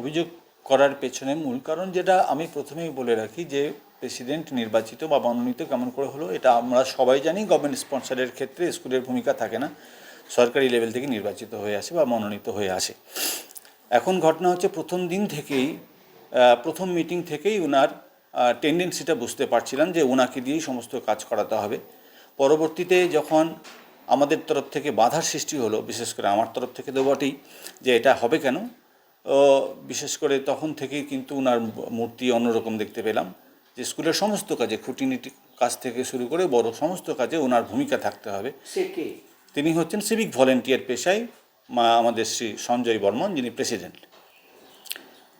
অভিযোগ করার পেছনে মূল কারণ যেটা আমি প্রথমেই বলে রাখি যে প্রেসিডেন্ট নির্বাচিত বা মনোনীত কেমন করে হলো, এটা আমরা সবাই জানি গভর্নমেন্ট স্পন্সরের ক্ষেত্রে স্কুলের ভূমিকা থাকে না। সরকারি লেভেল থেকে নির্বাচিত হয়ে আসে বা মনোনীত হয়ে আসে। এখন ঘটনা হচ্ছে প্রথম দিন থেকেই প্রথম মিটিং থেকেই ওনার টেন্ডেন্সিটা বুঝতে পারছিলাম যে ওনাকে দিয়েই সমস্ত কাজ করাতে হবে। পরবর্তীতে যখন আমাদের তরফ থেকে বাধার সৃষ্টি হলো, বিশেষ করে আমার তরফ থেকে তো বটেই, যে এটা হবে কেন? বিশেষ করে তখন থেকেই কিন্তু ওনার মূর্তি অন্যরকম দেখতে পেলাম। যে স্কুলের সমস্ত কাজে খুঁটিনিটি কাজ থেকে শুরু করে বড় সমস্ত কাজে ওনার ভূমিকা থাকতে হবে। তিনি হচ্ছেন সিভিক ভলেন্টিয়ার পেশায় মা আমাদের শ্রী সঞ্জয় বর্মন যিনি প্রেসিডেন্ট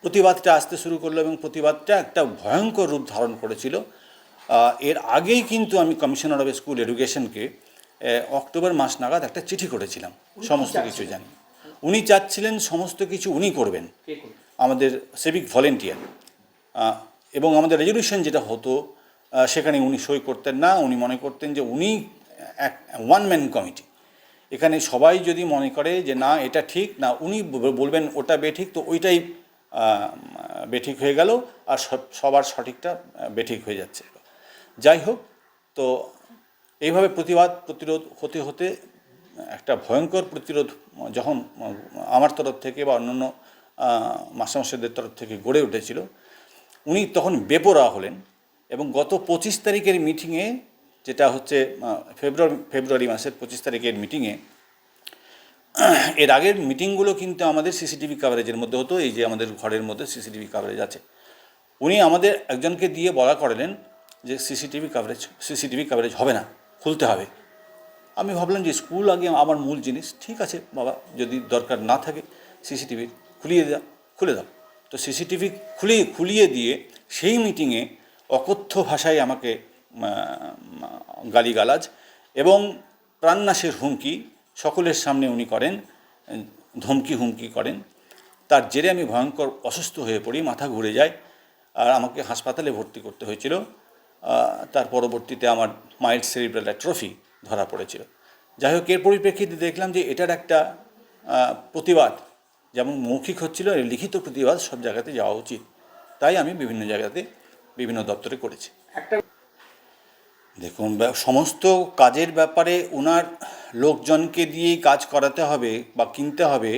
প্রতিবাদটা আসতে শুরু করল এবং প্রতিবাদটা একটা ভয়ঙ্কর রূপ ধারণ করেছিল। এর আগেই কিন্তু আমি কমিশনার অফ স্কুল এডুকেশনকে অক্টোবর মাস নাগাদ একটা চিঠি করেছিলাম। সমস্ত কিছু জানি। উনি চাচ্ছিলেন সমস্ত কিছু উনি করবেন। আমাদের সিভিক ভলেন্টিয়ার এবং আমাদের রেজলিউশন যেটা হতো সেখানে উনি সই করতেন না উনি মনে করতেন যে উনি এক ওয়ান ম্যান কমিটি এখানে সবাই যদি মনে করে যে না এটা ঠিক না উনি বলবেন ওটা বেঠিক তো ওইটাই বেঠিক হয়ে গেল আর সব- সবার সঠিকটা বেঠিক হয়ে যাচ্ছে। যাই হোক তো এইভাবে প্রতিবাদ প্রতিরোধ হতে হতে একটা ভয়ঙ্কর প্রতিরোধ, যখন, আমার তরফ থেকে বা অন্যান্য মাস্টারমশাইদের তরফ থেকে গড়ে উঠেছিল, উনি তখন বেপরোয়া হলেন এবং গত পঁচিশ তারিখের মিটিংয়ে, যেটা হচ্ছে ফেব্রুয়ারি ফেব্রুয়ারি মাসের পঁচিশ তারিখের মিটিংয়ে, এর আগের মিটিংগুলো কিন্তু আমাদের সিসিটিভি কাভারেজের মধ্যে হতো, এই যে আমাদের ঘরের মধ্যে সিসিটিভি কাভারেজ আছে। উনি আমাদের একজনকে দিয়ে বলা করালেন যে সিসিটিভি কাভারেজ সিসিটিভি কাভারেজ হবে না, খুলতে হবে। আমি ভাবলাম যে স্কুল আগে আমার মূল জিনিস, ঠিক আছে, বাবা, যদি দরকার না থাকে, সিসিটিভি খুলিয়ে দাও খুলে দাও। তো সিসিটিভি খুলিয়ে খুলিয়ে দিয়ে সেই মিটিংয়ে অকথ্য ভাষায় আমাকে গালিগালাজ এবং প্রাণনাশের হুমকি সকলের সামনে উনি করেন, ধমকি হুমকি করেন। তার জেরে আমি ভয়ঙ্কর অসুস্থ হয়ে পড়ি, মাথা ঘুরে যায় আর আমাকে হাসপাতালে ভর্তি করতে হয়েছিল। তার পরবর্তীতে আমার মাইল্ড সেরিব্রাল ট্রফি ধরা পড়েছিল। যাই হোক এর পরিপ্রেক্ষিতে দেখলাম যে এটার একটা প্রতিবাদ যেমন মৌখিক হচ্ছিল এর লিখিত প্রতিবাদ সব জায়গাতে যাওয়া উচিত। তাই আমি বিভিন্ন জায়গাতে বিভিন্ন দপ্তরে করেছি। একটা দেখুন সমস্ত কাজের ব্যাপারে ওনার লোকজনকে দিয়েই কাজ করাতে হবে বা কিনতে হবে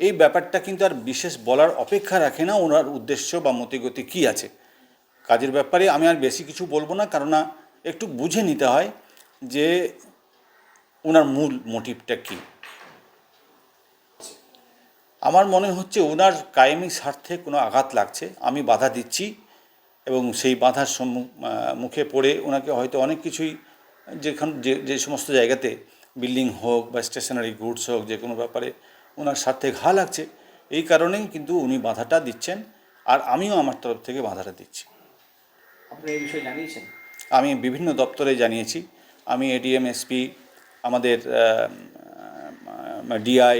এই ব্যাপারটা কিন্তু আর বিশেষ বলার অপেক্ষা রাখে না ওনার উদ্দেশ্য বা মতিগতি কী আছে। কাজের ব্যাপারে আমি আর বেশি কিছু বলব না কারণ না একটু বুঝে নিতে হয় যে ওনার মূল মোটিভটা কী? আমার মনে হচ্ছে ওনার কায়েমি স্বার্থে কোনো আঘাত লাগছে। আমি বাধা দিচ্ছি এবং সেই বাধার সম্মুখ মুখে পড়ে ওনাকে হয়তো অনেক কিছুই যেখান যে যে সমস্ত জায়গাতে বিল্ডিং হোক বা স্টেশনারি গুডস হোক যে কোনো ব্যাপারে ওনার স্বার্থে ঘা লাগছে এই কারণেই কিন্তু উনি বাধাটা দিচ্ছেন আর আমিও আমার তরফ থেকে বাধাটা দিচ্ছি। আপনি এই বিষয়ে জানিয়েছেন? আমি বিভিন্ন দপ্তরে জানিয়েছি। আমি এডিএম এসপি আমাদের ডিআই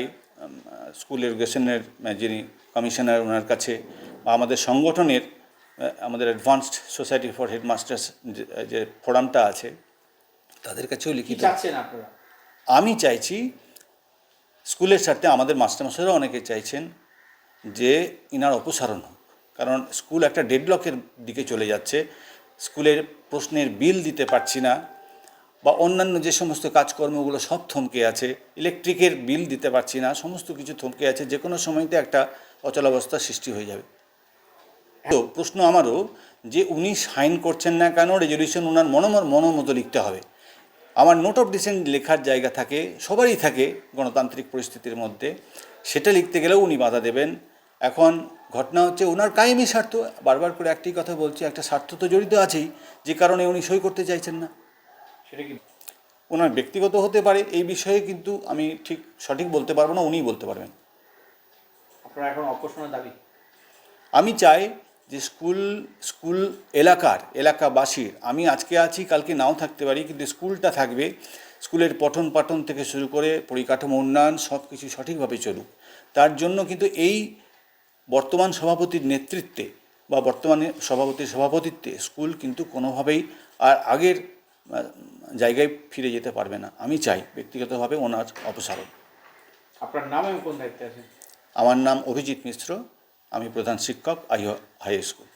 স্কুল এডুকেশনের যিনি কমিশনার ওনার কাছে বা আমাদের সংগঠনের আমাদের অ্যাডভান্সড সোসাইটি ফর হেডমাস্টার্স যে ফোরামটা আছে তাদের কাছেও লিখিত। আমি চাইছি স্কুলের স্বার্থে আমাদের মাস্টারমশাইরা অনেকে চাইছেন যে ইনার অপসারণ হোক। কারণ স্কুল একটা ডেডলকের দিকে চলে যাচ্ছে স্কুলের প্রশ্নের বিল দিতে পারছি না বা অন্যান্য যে সমস্ত কাজকর্মগুলো সব থমকে আছে, ইলেকট্রিকের বিল দিতে পারছি না, সমস্ত কিছু থমকে আছে যে কোনো সময়তে একটা অচলাবস্থার সৃষ্টি হয়ে যাবে। তো প্রশ্ন আমারও, যে উনি সাইন করছেন না কেন রেজলিউশন ওনার মনোমর মনোমতো লিখতে হবে। আমার নোট অফ ডিসেন্ট লেখার জায়গা থাকে, সবারই থাকে গণতান্ত্রিক পরিস্থিতির মধ্যে, সেটা লিখতে গেলেও উনি বাধা দেবেন। এখন ঘটনা হচ্ছে ওনার কায়েমি স্বার্থ, বারবার করে একটি কথা বলছি, একটা স্বার্থ তো জড়িত আছেই, যে কারণে উনি সই করতে চাইছেন না। সেটা কি? ওনার ব্যক্তিগত হতে পারে এই বিষয়ে কিন্তু আমি ঠিক সঠিক বলতে পারব না উনিই বলতে পারবেন। আপনারা এখন অপসারণের দাবি? আমি চাই যে স্কুল স্কুল এলাকার এলাকাবাসীর আমি আজকে আছি কালকে নাও থাকতে পারি কিন্তু স্কুলটা থাকবে স্কুলের পঠন পাঠন থেকে শুরু করে পরিকাঠামো উন্নয়ন সব কিছু সঠিকভাবে চলুক। তার জন্য কিন্তু এই বর্তমান সভাপতির নেতৃত্বে বা বর্তমানে সভাপতির সভাপতিত্বে স্কুল কিন্তু কোনোভাবেই আর আগের জায়গায় ফিরে যেতে পারবে না। আমি চাই ব্যক্তিগতভাবে ওনার অপসারণ। আপনার নাম এবং কোন দায়িত্বে আছেন? আমার নাম অভিজিৎ মিশ্র। আমি প্রধান শিক্ষক আই হাই স্কুল।